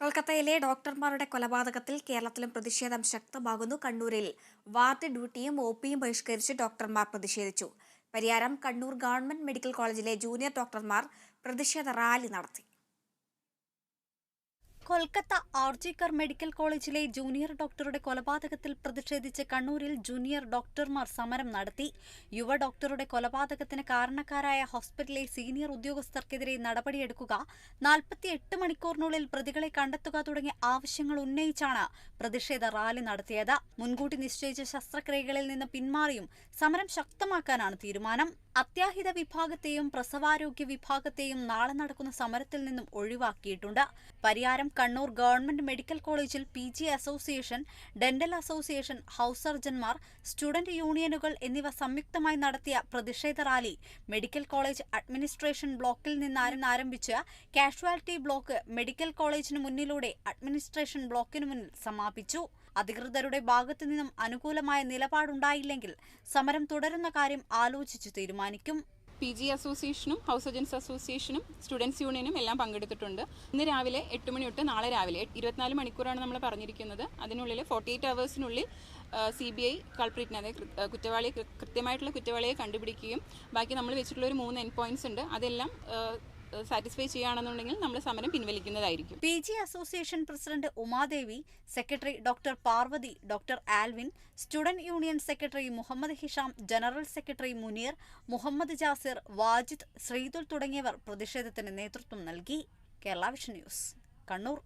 കൊൽക്കത്തയിലെ ഡോക്ടർമാരുടെ കൊലപാതകത്തിൽ കേരളത്തിലും പ്രതിഷേധം ശക്തമാകുന്നു കണ്ണൂരിൽ. വാർഡ് ഡ്യൂട്ടിയും ഒ പിയും ബഹിഷ്കരിച്ച് ഡോക്ടർമാർ പ്രതിഷേധിച്ചു. പരിയാരം കണ്ണൂർ ഗവൺമെന്റ് മെഡിക്കൽ കോളേജിലെ ജൂനിയർ ഡോക്ടർമാർ പ്രതിഷേധ റാലി നടത്തി. കൊൽക്കത്ത ആർജിക്കർ മെഡിക്കൽ കോളേജിലെ ജൂനിയർ ഡോക്ടറുടെ കൊലപാതകത്തിൽ പ്രതിഷേധിച്ച് കണ്ണൂരിൽ ജൂനിയർ ഡോക്ടർമാർ സമരം നടത്തി. യുവ ഡോക്ടറുടെ കൊലപാതകത്തിന് കാരണക്കാരായ ഹോസ്പിറ്റലിലെ സീനിയർ ഉദ്യോഗസ്ഥർക്കെതിരെ നടപടിയെടുക്കുക നാൽപ്പത്തിയെട്ട് മണിക്കൂറിനുള്ളിൽ പ്രതികളെ കണ്ടെത്തുക തുടങ്ങിയ ആവശ്യങ്ങൾ ഉന്നയിച്ചാണ് പ്രതിഷേധ റാലി നടത്തിയത്. മുൻകൂട്ടി നിശ്ചയിച്ച ശസ്ത്രക്രിയകളിൽ നിന്ന് പിന്മാറിയും സമരം ശക്തമാക്കാനാണ് തീരുമാനം. അത്യാഹിത വിഭാഗത്തെയും പ്രസവാരോഗ്യ വിഭാഗത്തെയും നാളെ നടക്കുന്ന സമരത്തിൽ നിന്നും ഒഴിവാക്കിയിട്ടുണ്ട്. പരിയാരം കണ്ണൂർ ഗവൺമെന്റ് മെഡിക്കൽ കോളേജിൽ P G association dental association house സർജൻമാർ student യൂണിയനുകൾ എന്നിവ സംയുക്തമായി നടത്തിയ പ്രതിഷേധ റാലി മെഡിക്കൽ കോളേജ് അഡ്മിനിസ്ട്രേഷൻ ബ്ലോക്കിൽ നിന്നാരും കാഷ്വാലിറ്റി ബ്ലോക്ക് മെഡിക്കൽ കോളേജിന് മുന്നിലൂടെ അഡ്മിനിസ്ട്രേഷൻ ബ്ലോക്കിന് മുന്നിൽ സമാപിച്ചു. അധികൃതരുടെ ഭാഗത്തു നിന്നും അനുകൂലമായ നിലപാടുണ്ടായില്ലെങ്കിൽ സമരം തുടരുന്ന കാര്യം ആലോചിച്ച് തീരുമാനിക്കും. പി ജി അസോസിയേഷനും ഹൗസ് ഏജൻസ് അസോസിയേഷനും സ്റ്റുഡൻസ് യൂണിയനും എല്ലാം പങ്കെടുത്തിട്ടുണ്ട്. ഇന്ന് രാവിലെ എട്ട് മണി തൊട്ട് നാളെ രാവിലെ ഇരുപത്തിനാല് മണിക്കൂറാണ് നമ്മൾ പറഞ്ഞിരിക്കുന്നത്. അതിനുള്ളിൽ ഫോർട്ടി എയ്റ്റ് അവേഴ്സിനുള്ളിൽ സി ബി ഐ കൾപ്രിറ്റിനെ അതായത് കുറ്റവാളിയെ കൃത്യമായിട്ടുള്ള കുറ്റവാളിയെ കണ്ടുപിടിക്കുകയും ബാക്കി നമ്മൾ വെച്ചിട്ടുള്ള ഒരു മൂന്ന് എൻ പോയിന്റ്സ് ഉണ്ട്. അതെല്ലാം സാറ്റിസ്ഫൈ ചെയ്യുകയാണെന്നുണ്ടെങ്കിൽ നമ്മൾ സമരം പിൻവലിക്കുന്നതായിരിക്കും. P G association president Umadevi secretary doctor Parvathi doctor Alvin student union secretary Muhammad Hisham general secretary Muneer Muhammad Jasir Wajid Sreethul തുടങ്ങിയവർ പ്രതിഷേധത്തിന് നേതൃത്വം നൽകി. Kerala vision news Kannur.